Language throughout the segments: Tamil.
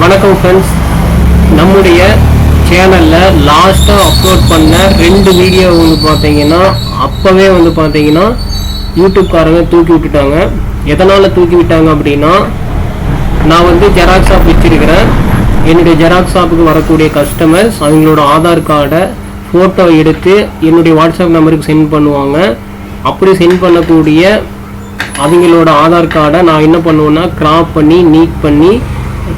வணக்கம் ஃப்ரெண்ட்ஸ் நம்முடைய சேனலில் லாஸ்ட்டாக அப்லோட் பண்ண ரெண்டு வீடியோ வந்து பார்த்தீங்கன்னா அப்போவே வந்து பார்த்தீங்கன்னா யூடியூப்காரங்க தூக்கி விட்டுட்டாங்க. எதனால் தூக்கி விட்டாங்க அப்படின்னா நான் வந்து ஜெராக்ஸ் ஷாப் வச்சிருக்கிறேன். என்னுடைய ஜெராக்ஸ் ஷாப்புக்கு வரக்கூடிய கஸ்டமர்ஸ் அவங்களோட ஆதார் கார்டை ஃபோட்டோ எடுத்து என்னுடைய வாட்ஸ்அப் நம்பருக்கு சென்ட் பண்ணுவாங்க. அப்படி சென்ட் பண்ணக்கூடிய அவங்களோட ஆதார் கார்டை நான் என்ன பண்ணுவேன்னா கிராப் பண்ணி நீட் பண்ணி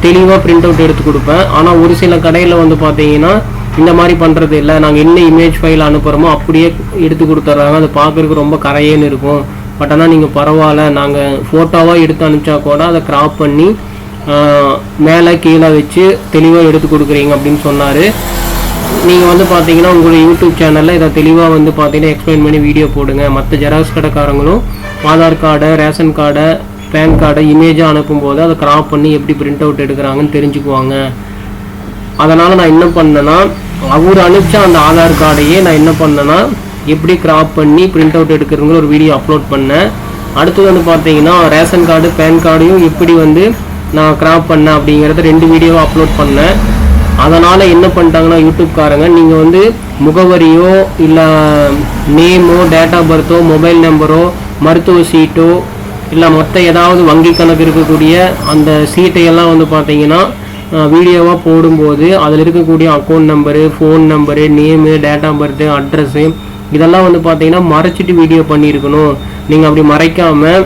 தெளிவாக பிரிண்ட் அவுட் எடுத்து கொடுப்பேன். ஆனால் ஒரு சில கடையில் வந்து பார்த்தீங்கன்னா இந்த மாதிரி பண்ணுறது இல்லை. நாங்கள் என்ன இமேஜ் ஃபைல் அனுப்புகிறோமோ அப்படியே எடுத்து கொடுத்துட்றாங்க அது பார்க்குறதுக்கு ரொம்ப கரையேன்னு இருக்கும். பட் ஆனால் நீங்கள் பரவாயில்ல. நாங்கள் ஃபோட்டோவாக எடுத்து அனுப்பிச்சா கூட அதை கிராப் பண்ணி மேலே கீழே வச்சு தெளிவாக எடுத்து கொடுக்குறீங்க அப்படின்னு சொன்னார். நீங்கள் வந்து பார்த்தீங்கன்னா உங்களுடைய யூடியூப் சேனலில் இதை தெளிவாக வந்து பார்த்தீங்கன்னா எக்ஸ்பிளைன் பண்ணி வீடியோ போடுங்க. மற்ற ஜெராக்ஸ் கடைக்காரங்களும் ஆதார் கார்டை ரேஷன் கார்டை பேன் கார்டை இமேஜாக அனுப்பும்போது அதை கிராப் பண்ணி எப்படி பிரிண்ட் அவுட் எடுக்கிறாங்கன்னு தெரிஞ்சுக்குவாங்க. அதனால் நான் என்ன பண்ணேன்னா அவர் அனுப்பிச்ச அந்த ஆதார் கார்டையே நான் என்ன பண்ணேன்னா எப்படி கிராப் பண்ணி பிரிண்ட் அவுட் எடுக்கிறதுங்கிற ஒரு வீடியோ அப்லோட் பண்ணேன். அடுத்தது வந்து பார்த்தீங்கன்னா ரேஷன் கார்டு பேன் கார்டையும் எப்படி வந்து நான் கிராப் பண்ணேன் அப்படிங்கிறத ரெண்டு வீடியோவை அப்லோட் பண்ணேன். அதனால் என்ன பண்ணிட்டாங்கன்னா யூடியூப்காரங்க நீங்கள் வந்து முகவரியோ இல்லை நேமோ டேட் ஆஃப் பர்த்தோ மொபைல் நம்பரோ மருத்துவ சீட்டோ இல்லை மொத்த ஏதாவது வங்கி கணக்கு இருக்கக்கூடிய அந்த சீட்டையெல்லாம் வந்து பார்த்தீங்கன்னா வீடியோவாக போடும்போது அதில் இருக்கக்கூடிய account number phone number name date of birth address இதெல்லாம் வந்து பார்த்தீங்கன்னா மறைச்சிட்டு வீடியோ பண்ணியிருக்கணும். நீங்கள் அப்படி மறைக்காமல்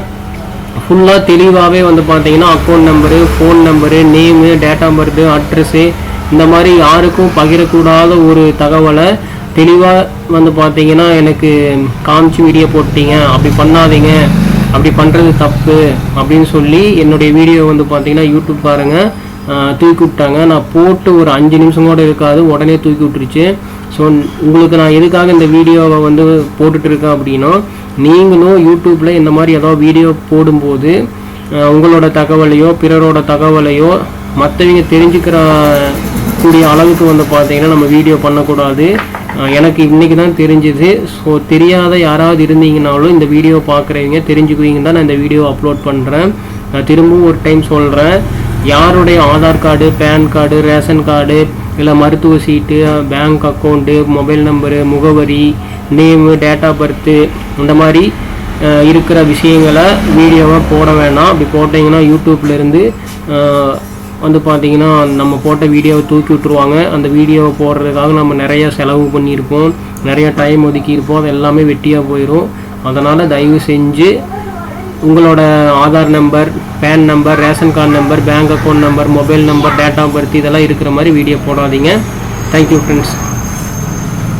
ஃபுல்லாக தெளிவாகவே வந்து பார்த்தீங்கன்னா account number phone number name date of birth address இந்த மாதிரி யாருக்கும் பகிரக்கூடாத ஒரு தகவலை தெளிவாக வந்து பார்த்தீங்கன்னா எனக்கு காமிச்சு வீடியோ போட்டீங்க அப்படி பண்ணாதீங்க. அப்படி பண்ணுறது தப்பு அப்படின்னு சொல்லி என்னுடைய வீடியோ வந்து பார்த்தீங்கன்னா யூடியூப் பாருங்கள் தூக்கி விட்டாங்க. நான் போட்டு ஒரு அஞ்சு நிமிஷம் கூட இருக்காது. உடனே தூக்கி விட்டுருச்சு. ஸோ உங்களுக்கு நான் எதுக்காக இந்த வீடியோவை வந்து போட்டுட்டு இருக்கேன் அப்படின்னா நீங்களும் யூடியூப்பில் இந்த மாதிரி ஏதாவது வீடியோ போடும்போது உங்களோட தகவலையோ பிறரோட தகவலையோ மற்றவங்க தெரிஞ்சுக்கிற கூடிய அளவுக்கு வந்து பார்த்தீங்கன்னா நம்ம வீடியோ பண்ணக்கூடாது. எனக்கு இன்னைக்கு தான் தெரிஞ்சுது. ஸோ தெரியாத யாராவது இருந்தீங்கனாலும் இந்த வீடியோ பார்க்குறவங்க தெரிஞ்சுக்குவீங்க தான் நான் இந்த வீடியோ அப்லோட் பண்ணுறேன் நான் திரும்பவும் ஒரு டைம் சொல்கிறேன் யாருடைய Aadhaar card PAN card ration card இல்லை மருத்துவ சீட்டு பேங்க் அக்கௌண்ட்டு மொபைல் நம்பரு முகவரி நேமு டேட் ஆஃப் பர்த்து இந்த மாதிரி இருக்கிற விஷயங்களை வீடியோவாக போட வேணாம். அப்படி போட்டிங்கன்னா யூடியூப்லேருந்து வந்து பார்த்திங்கன்னா நம்ம போட்ட வீடியோவை தூக்கி விட்டுருவாங்க. அந்த வீடியோவை போடுறதுக்காக நம்ம நிறைய செலவு பண்ணியிருப்போம். நிறைய டைம் ஒதுக்கியிருப்போம். அது எல்லாமே வெட்டியாக போயிடும் அதனால் தயவு செஞ்சு உங்களோட Aadhaar number PAN number ration card number bank account number mobile number date of birth இதெல்லாம் இருக்கிற மாதிரி வீடியோ போடாதீங்க. Thank you friends